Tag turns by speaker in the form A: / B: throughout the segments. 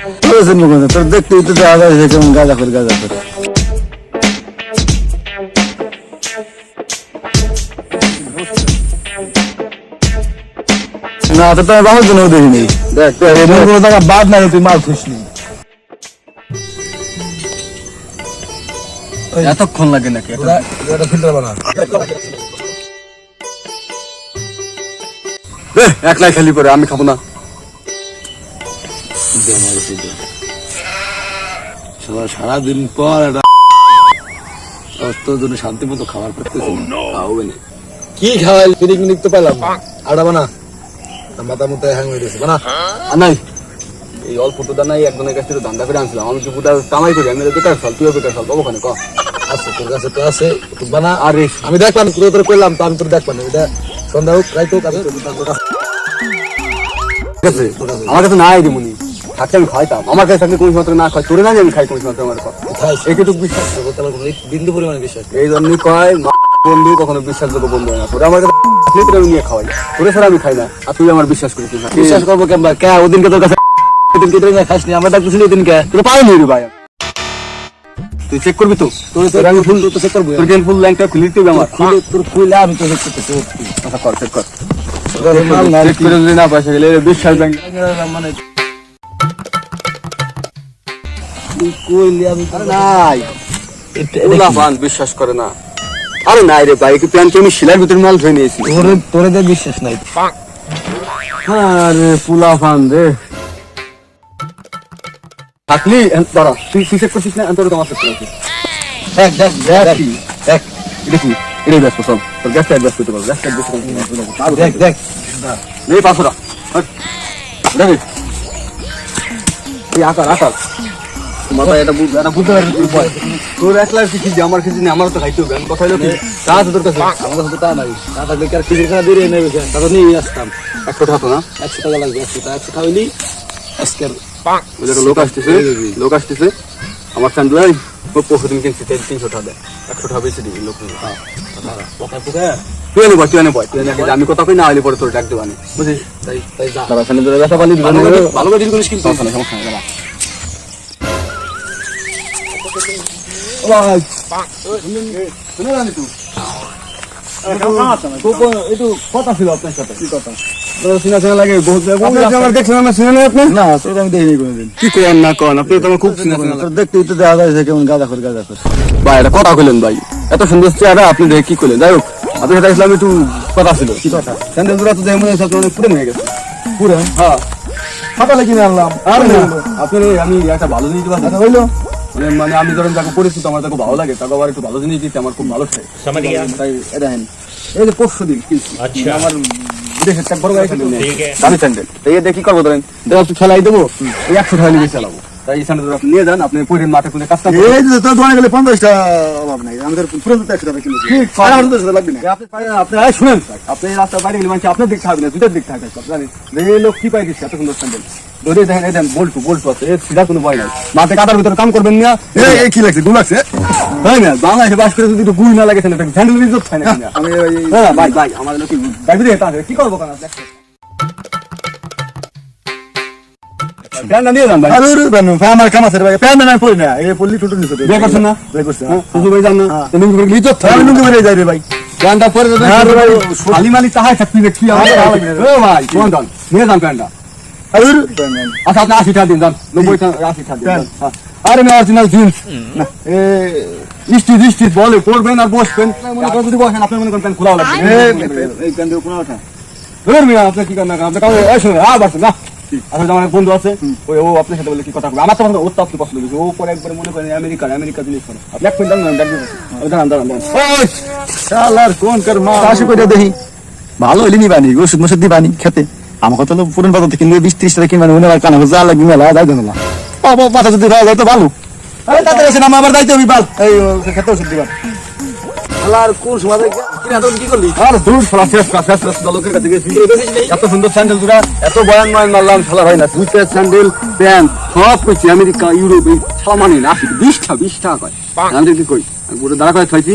A: তোর মুখ তোর দেখতেই তো যে কেমন গাঁজা করে গাঁজা করে। না তো তুমি বাহুর জন্য দেখিনি। দেখ কোনো টাকা বাদ নাই তুই মাল খুশ নি
B: এতক্ষণ লাগে নাকি?
A: এটা ফিল্টার বানা।
B: একলাই খালি করে আমি খাব না।
A: সারাদিন পর একটা জন্য শান্তি মতো খাবার খাওয়াবে না। কি খাওয়াই ফিরিক মিনিক তো পেলাম আড়া বানা। মাথা মতো হ্যাং হয়ে গেছে। বানা।
B: এই অল্প তো দানাই একজনের কাছ থেকে ধান্দা করে আনছিলাম। আমি কি পুটা কামাই করি আমি বেকার ফল তুইও বেকার ফল ওখানে ক?
A: আছে তোর কাছে তো আছে তুই বানা।
B: আর
A: আমি দেখলাম তোর তোর করলাম তো আমি তোর দেখলাম এটা সন্ধ্যা হোক রাইত হোক আমি তোর তোর কাছে
B: আমার কাছে নাই রে মুনি। থাকতে আমি খাইতাম আমার কাছে থাকলে কোনো সময় না খাই তোরে না আমি খাই কোনো সময় আমার কথা
A: খাইস
B: বিশ্বাস
A: তোমার বিন্দু পরিমাণে বিশ্বাস
B: এই জন্যই কয় বন্ধু কখনো বিশ্বাসযোগ্য বন্ধু হয় না। তোরা আমার কাছে আমি নিয়ে খাওয়াই। তোরে ছাড়া আমি খাই না। আর তুই আমার বিশ্বাস করিস
A: বিশ্বাস করব কে ওদিনকে তোর কাছে ওদিনকে আমরা ডাকতেছিলি ওদিনকে।
B: তোর পাইনি রে ভাই। তুই চেক করবি তো?
A: তোর আমি ফুল তো চেক করব।
B: তোর ফুল ল্যাংটা খুলি তুই আমার।
A: খুলে তোর খুলে আমি তো চেক করতে
B: আচ্ছা কর চেক কর। চেক করে যদি না পয়সা গেলে বিশ্বাস ব্যাংক
A: মানে তুই কইলি আমি
B: নাই ওলা বিশ্বাস করে না। আরে নাই রে ভাই কি প্যান্ট আমি শিলার ভিতরে মাল ধুয়ে নিয়েছি।
A: তোরে তোরে দে বিশ্বাস নাই।
B: আরে পুলা ফান রে। থাকলি দাঁড়া তুই তুই চেক করছিস না? তোর তোমার চেক করছিস
A: দেখ দেখ দেখ। দেখ
B: এটা কি? এটাই ব্যস্ত চল তোর গ্যাসটা ব্যস্ত করতে পারব গ্যাসটা ব্যস্ত করতে
A: দেখ দেখ
B: নেই পাঁচশো টাকা দেখি এই আকার আকার। মাথা এটা বুঝ এটা বুঝতে পারবি তুই বল তোর এক কিছু যে আমার কিছু নেই আমারও তো খাইতে হবে। আমি কথা হলো তা আছে তোর কাছে?
A: আমার কাছে তো তা নাই। তা থাকলে কি আর খিচুড়ি খানা দিয়ে নেবে তা তো নিয়ে আসতাম।
B: একশো টাকা না?
A: একশো টাকা লাগবে একশো টাকা একশো খাওয়াইলি আজকের
B: ওই যে একটা লোক আসতেছে লোক আসতেছে। আমার স্যান্ডেল ও পরশু কিনছি তেল তিনশো টাকা দেয় একশো টাকা বেশি দিবি লোক
A: পোকায় পোকায়
B: তুই এনে বয় তুই এনে বয় তুই এনে আমি কথা কই না পরে তোর ডাক দেবানি বুঝিস?
A: তাই যা।
B: পালি
A: ভালো ভালো করে ডিল করিস কিন্তু।
B: সমস্যা নেই সমস্যা শুনে জানি তুই একটু কথা ছিল আপনার সাথে কি কথা
A: আপনি
B: আপনি ভাই। ভাই এত সুন্দর চেহারা আপনি দেখে কি করলেন যাই হোক আপনার সাথে আসলে আমি একটু কথা ছিল। কি কথা? স্যান্ডেল জোড়া তো দেখে মনে হচ্ছে আপনার অনেক পুরনো হয়ে গেছে।
A: পুরো
B: হ্যাঁ।
A: ফাটালে কিনে আনলাম।
B: আরে না আপনার আমি একটা ভালো জিনিস
A: আচ্ছা হইল।
B: মানে মানে আমি ধরেন যাকে পরিচিত আমার তাকে ভালো লাগে তাকে আবার একটু ভালো জিনিস দিতে আমার খুব ভালো তাই এটা এই যে পরশু দিন আমার বিদেশের চাক বড় গাড়ি দামি স্যান্ডেল। এই দিয়ে কি করব ধরেন দেখো একটু খেলাই দেবো এই একশো টাকা নিয়ে চালাবো। তাই এই স্যান্ডেল আপনি নিয়ে যান আপনি পরের মাঠে কোনো কাজটা করুন।
A: এই যে তোর দোকানে গেলে পঞ্চাশটা অভাব নাই আমাদের পুরো তো একশো টাকা কিলো
B: ঠিক,
A: আর টাকা লাগবে না।
B: আপনি শুনেন আপনি বাইরে গেলে মানুষ আপনার দিক থাকবে না দুটার দিক থাকবে সব জানেন। এই লোক কি পাই দিচ্ছে এত সুন্দর স্যান্ডেল। ধরে দেখেন এই দেন বল্টু বল্টু আছে এর সিধা কোনো ভয় নাই। মাঠে কাটার ভিতরে কাম করবেন না।
A: এই কি লাগছে? দু লাগছে?
B: তাই না? বাংলাদেশে বাস করে যদি একটু গুই না লাগে তাহলে স্যান্ডেল ইজ্জত হয় না।
A: আমি
B: হ্যাঁ ভাই ভাই আমাদের লোক কি করব কেন প্যান্টটা নিয়ে যান ভাই।
A: আরে রে বানু আমার কাম আছে রে ভাই প্যান না পড়ি না। এই পল্লি টুটু নিছে
B: বিয়ে করছেন না?
A: করছে
B: হ্যাঁ, শ্বশুর বাড়ি না?
A: হ্যাঁ।
B: তো লুঙ্গি পরে ইজ্জত
A: আমি
B: থাকে
A: মেরে যাই রে ভাই।
B: প্যান্টটা পরে দেবেন
A: হ্যাঁ রে ভাই,
B: খালি মালি তাহাই থাকবি কি আমার। ও ভাই কোন যান নিয়ে যান
A: রে
B: আচ্ছা আপনি আশি টাকা দিন যান নব্বই টাকা আশি টাকা দিন
A: প্যান্ট।
B: আরে আমি অরিজিনাল জিন্স স্টিচ স্টিচ বলে পড়বেন আর বসবেন মনে করেন যদি বসেন আপনি মনে করেন প্যান্ট খোলাও লাগবে
A: এই প্যান দিয়ে কোনো ওঠা
B: ধরুন মিয়া আপনি কি করেন না আপনি কাউকে এই শুনে আ বাসেন না আসলে আমার বন্ধু আছে ওই ও আপনার সাথে বলে কি কথা বলবে আমার তো ওর তো আপনি পছন্দ করেছে ও পরে একবার মনে করেন আমেরিকার আমেরিকা জিনিস করে আপনি এক মিনিট দাঁড়ান দাঁড়ান দাঁড়ান
A: ওই শালার কোন কর মা আশি কইটা দেখি ভালো হইলি নিবানি ওষুধ মশুদ দিবানি খেতে কথা হলো পুরন থেকে নিয়ে বিশ ত্রিশ টাকা কিনবানি মনে হয় কানা যা লাগবে মেলা যাই দেন না। বাবা মাথা যদি ভালো যায় তো ভালো। আরে তাতে এসে নাম আবার দাইতে হবি বাল এই খেতে ওষুধ দিবা শালার কোন সময় দেখে কিনা তো কি করলি?
B: আর দূর ফলা শেষ কাজ শেষ শেষ লোকের কাছে গেছি। এত সুন্দর স্যান্ডেল দুরা এত বয়ান ময়ান মারলাম শালা না সুইটার স্যান্ডেল প্যান্ট সব কইছি আমেরিকা ইউরোপ এই শালা না আসি বিশ বিশ টাকা কয় আমি কি কই আমি পুরো দাঁড়া করে খাইছি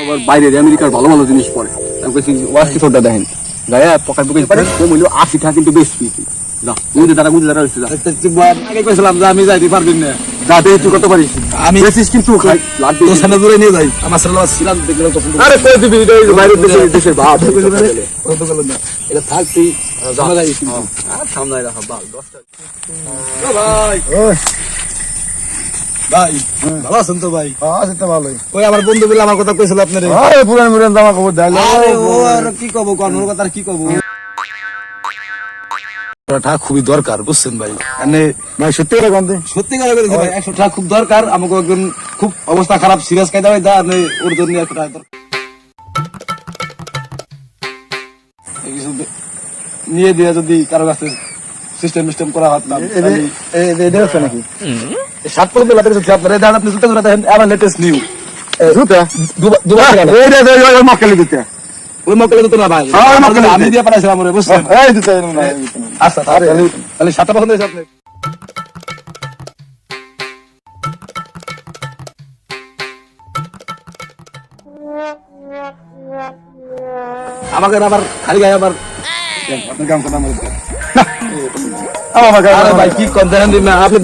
B: আবার বাইরের আমেরিকার ভালো ভালো জিনিস পড়ে। আমি কইছি ওয়াশ কি তোরটা দেখেন? গায়ে পকাই পকাই পড়ে কম হইল আশি টাকা কিন্তু বেশ পেয়েছি
C: যা বুঝে দাঁড়া বুঝে দাঁড়া হচ্ছে যা।
D: আগে কইছিলাম যে আমি যাইতে পারবি না।
C: যা দে তুই কত পারিস।
D: আমি
C: বেশিস কিন্তু লাভ
D: তোর সামনে দূরে নিয়ে যাই আমার ছেলে ছিলাম দেখলে তো
C: আরে কই দিবি এটা এই বাইরের দেশে দেশের ভাব
D: কত গেল না এটা থাক তুই সামনে যাই
C: আর সামনে রাখা বাল দশটা।
D: ভাই। ভাই। ভালো আছেন তো ভাই?
B: আছে তো ভালোই।
D: ওই আমার বন্ধু বলে আমার কথা কইছিল আপনারে।
B: আরে পুরান পুরান জামা কাপড় দেয়।
D: আরে ও আর কি কব কোন কথা আর কি কব? টাকা খুবই দরকার বুঝছেন ভাই? মানে
B: ভাই সত্যি করে গন্ধে
D: সত্যি কথা বলেছি ভাই একশো টাকা খুব দরকার আমাকে একজন খুব অবস্থা খারাপ সিরিয়াস খাইতে হয় দা ওর জন্য একশো টাকা দরকার। নিয়ে দিয়ে যদি কারও কাছে সিস্টেম সিস্টেম করা হতাম
B: এটা হচ্ছে নাকি
D: ষাট পর্যন্ত লাতে কিছু আপনার এই দাঁড়ান আপনি জুতা জুতা দেখেন আবার লেটেস্ট নিউ
B: জুতা
D: দুবার দুবার টাকা
B: এই রে ওই ওই মক্কেলি
D: ওই মক্কেলে তো না ভাই
B: হ্যাঁ, ওই মক্কেলে
D: আমি দিয়ে পাঠাইছিলাম ওরে বুঝছেন
B: এই জুতা
D: আচ্ছা তাহলে তাহলে সাতটা পছন্দ হয়েছে আপনি আমাকে আবার খালি গায়ে আবার আপনার কাম কথা
B: গায়ে
D: আরে ভাই কি দিন না আপনি।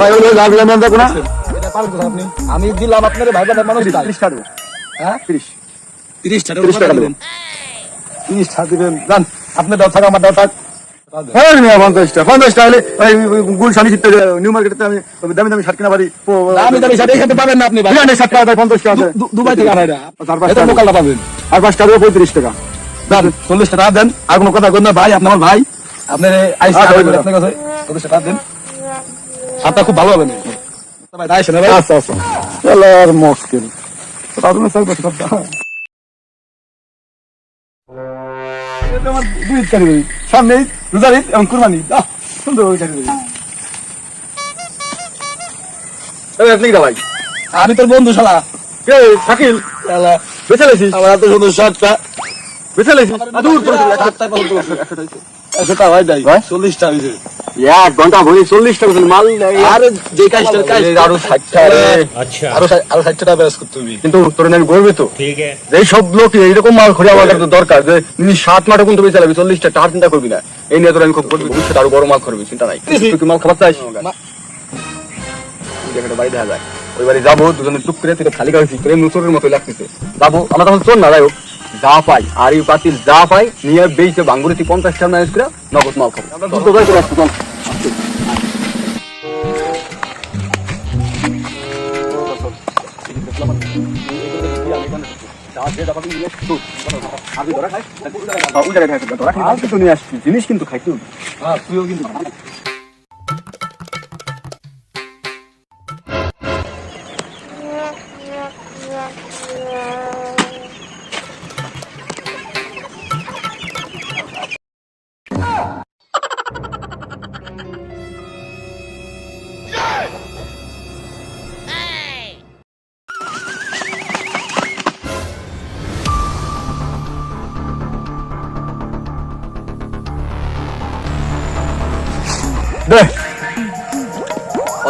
B: ভাই ওই গাড়ি আমি দেখো না?
D: এটা পারেন আপনি? আমি দিলাম আপনার ভাই মানুষ
B: 30 টাকা
D: হ্যাঁ?
B: তিরিশ।
D: তিরিশ টাকা
B: তিরিশ টাকা
D: দিবেন। তিরিশ টাকা দিবেন। দাও থাক আমার দাও থাক।
B: হ্যাঁ নিয়ে পঞ্চাশ টাকা। পঞ্চাশ টাকা হলে ওই গুল শাড়ি নিউ মার্কেটে আমি দামি শার্ট কিনা পারি
D: পাবেন না আপনি ভাই। দুবাই থেকে পাবেন।
B: আর পঁয়ত্রিশ টাকা।
D: চল্লিশ টাকা দেন। আর কোনো কথা করেন না ভাই আপনি ভাই। আপনার আইস
B: আচ্ছা, ওই
D: আপনার কাছে চল্লিশ টাকা দেন। আপনার খুব ভালো হবে না? ভাই
B: আচ্ছা আচ্ছা। মুশকিল
D: আমার দুই কারি ভাই সামনে রোজার ঈদ এবং কুরবানি সুন্দর ওই কারি ভাই
B: আপনি ভাই?
D: আমি তোর বন্ধু শালা।
B: শাকিল। বেঁচে লেছিস?
D: আমার এত সুন্দর শার্টটা
B: বেঁচে লেছি দূর করে
D: একশো টাকা ভাই দেয়
B: ভাই?
D: চল্লিশ টাকা হয়েছে
B: এক ঘণ্টা ভরে মাল
D: যে কাজটা কাজ আরও ষাটটা আরও আরও ষাটটা করতে হবে।
B: কিন্তু আমি করবে তো। সব লোক এইরকম মাল আমার দরকার যে তুমি সাত মাঠে কোন তুমি চালাবি চল্লিশটা চিন্তা করবি না। এই নিয়ে আমি খুব করবি আরও বড় মাল করবি চিন্তা নাই। তুই মাল খাবার বাড়ি দেখা যায়। ওই বাড়ি যাব দুজনে চুপ করে খালি প্রেম নুসরের মতো লাগতেছে। যাব। আমরা তখন চোর না যাই হোক। যা পাই আর এই পাতিল যা পাই নিয়ে বেইছে বাঙ্গুরিতে পঞ্চাশ টাকা নগদ মাল খাব। জিনিস কিন্তু খাইতে হবে।
D: হ্যাঁ তুইও কিন্তু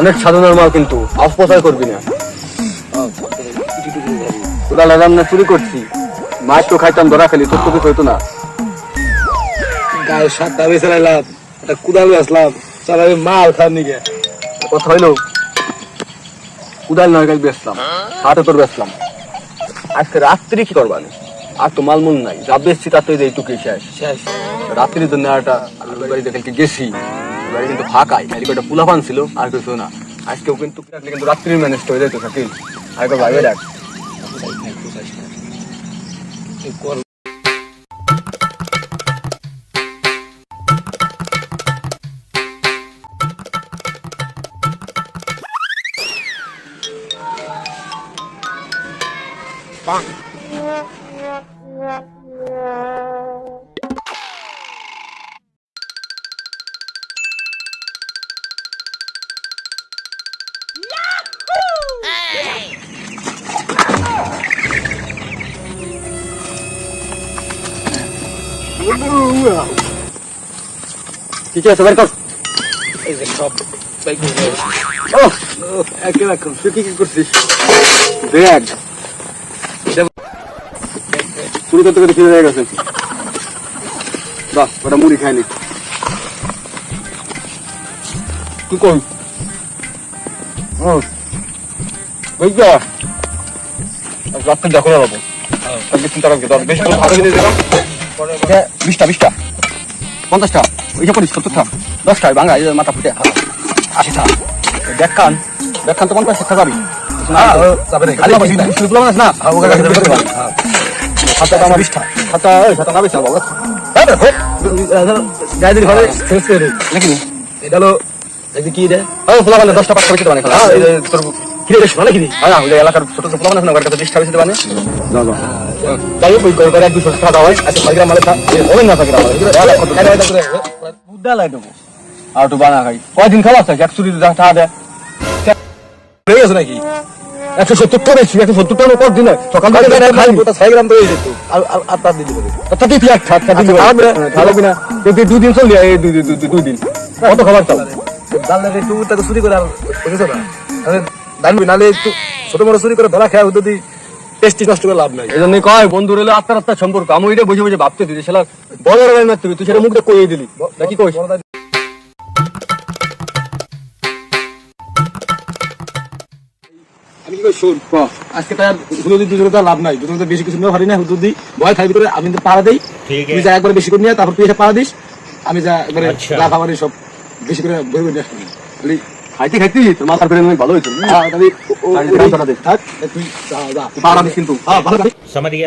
B: অনেক সাধনার মাল কিন্তু অপচয় করবি না। তোরা লাগাম না চুরি করছি। মাছ তো খাইতাম ধরা খেলি তোর তো হইতো না।
D: গায়ে সাতটা বেছে লাইলাম একটা কুদাল আসলাম আমি মাল খান নিকে
B: কথা হইল কুদাল নয় গাছ বেচলাম হাটে তোর বেচলাম। আজকে রাত্রি কি করবানি আর তো মালমুল নাই যা বেচছি তার তো এই এইটুকুই শেষ।
D: শেষ।
B: রাত্রির জন্য একটা বাড়িতে গেছি। বাড়ি কিন্তু ফাঁকাই খালি কটা পোলাপান ছিল, আর কিছু না। আজকেও কিন্তু কিন্তু রাত্রির ম্যানেজ হয়ে যেত শাকিল আগে ভাইবে ডাক কি কি আছে বের কর।
D: এই যে সব বাইক
B: ও
D: একেবারে তুই কি কি করছিস?
B: ব্যাগ। চুরি করতে করতে খিদে হয়ে গেছে। বাহ ওটা মুড়ি খায়নি। কি কই? বুঝছ রাত্রে দেখো না বাবু আজকে চিন্তা রাখবে বেশি ভালো জিনিস এটা বিশটা বিশটা। পঞ্চাশটা। ওইসব করিস সত্তরটা। দশটা ভাঙা মাথা ফুটে আশিটা। দেখান দেখান তো পঞ্চাশ টাকা না
D: না
B: না? না
D: এটা
B: ওই এলাকার ছোট ছোট ফুলা মানে শোনা কাছে বিশটা বেশি দেবানে যাই হোক ওই এক দুশো টাকা দেওয়া হয়। আচ্ছা মালে না থাকে আমার
D: বুদ্ধা লাই দেবো।
B: আর একটু বানা খাই। কয়দিন খাওয়া আছে? এক চুরি টাকা দেয়।
D: গেছে নাকি?
B: একশো সত্তর টাকা বেশি একশো সত্তর টাকা কর দিন সকাল থেকে
D: খাই
B: খাই।
D: ওটা ছয় গ্রাম তো যেত আর তার পারে
B: তাতে তুই এক ঠাট খাবে।
D: খাবে
B: কিনা তুই দুই দিন চললি এই দুই দুই দুই দিন। কত খাবার চাও
D: জানলে একটু তাকে চুরি করে আর বুঝেছ না? তাহলে জানবি নাহলে একটু ছোট বড় চুরি করে ধরা খায় যদি টেস্টি নষ্ট করে লাভ নাই।
B: এই জন্য কয় বন্ধু রইল আত্মার আত্মার সম্পর্ক। আমি ওইটা বুঝে বুঝে ভাবতে সেটা বড় বড় মারতে তুই সেটা মুখটা কইয়ে দিলি। নাকি কইস?
D: আমি কি কই শোন আজকে তার হুদুদি দুজনে তো লাভ নাই। দুজনে বেশি কিছু নিয়ে পারি না হুদুদি। ভয় খাই করে আমি তো পাড়া দেই। তুই যা একবার বেশি করে নিয়ে তারপর তুই পাড়া দিস। আমি যা একবারে লাভ আমার সব বেশি করে বই বই নিয়ে আসব খালি
B: খাইতে খাইতে তোর মাথার ফেরে ভালো হয়েছে।
D: হ্যাঁ? তুই
B: পাড়া কিন্তু।
D: হ্যাঁ ভালো
A: সমাধি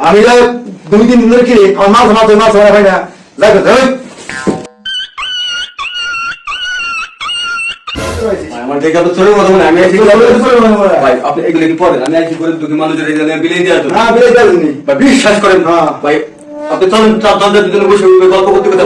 A: আমি যাই দুই দিন ধরে কি? আমার মাছ মাছ মাছ মারা হয় না। তো ধর
B: আমার দেখে তো চলে মতো মানে আমি আজকে ভাই আপনি এগুলো কি পড়েন। আমি আজকে করে দুঃখী মানুষের এখানে বিলিয়ে দেওয়া জন্য
A: না বেড়ে যাবেনি
B: ভাই বিশ্বাস করেন।
A: হ্যাঁ।
B: ভাই আপনি চলেন চার দশ দিন বসে গল্প করতে করতে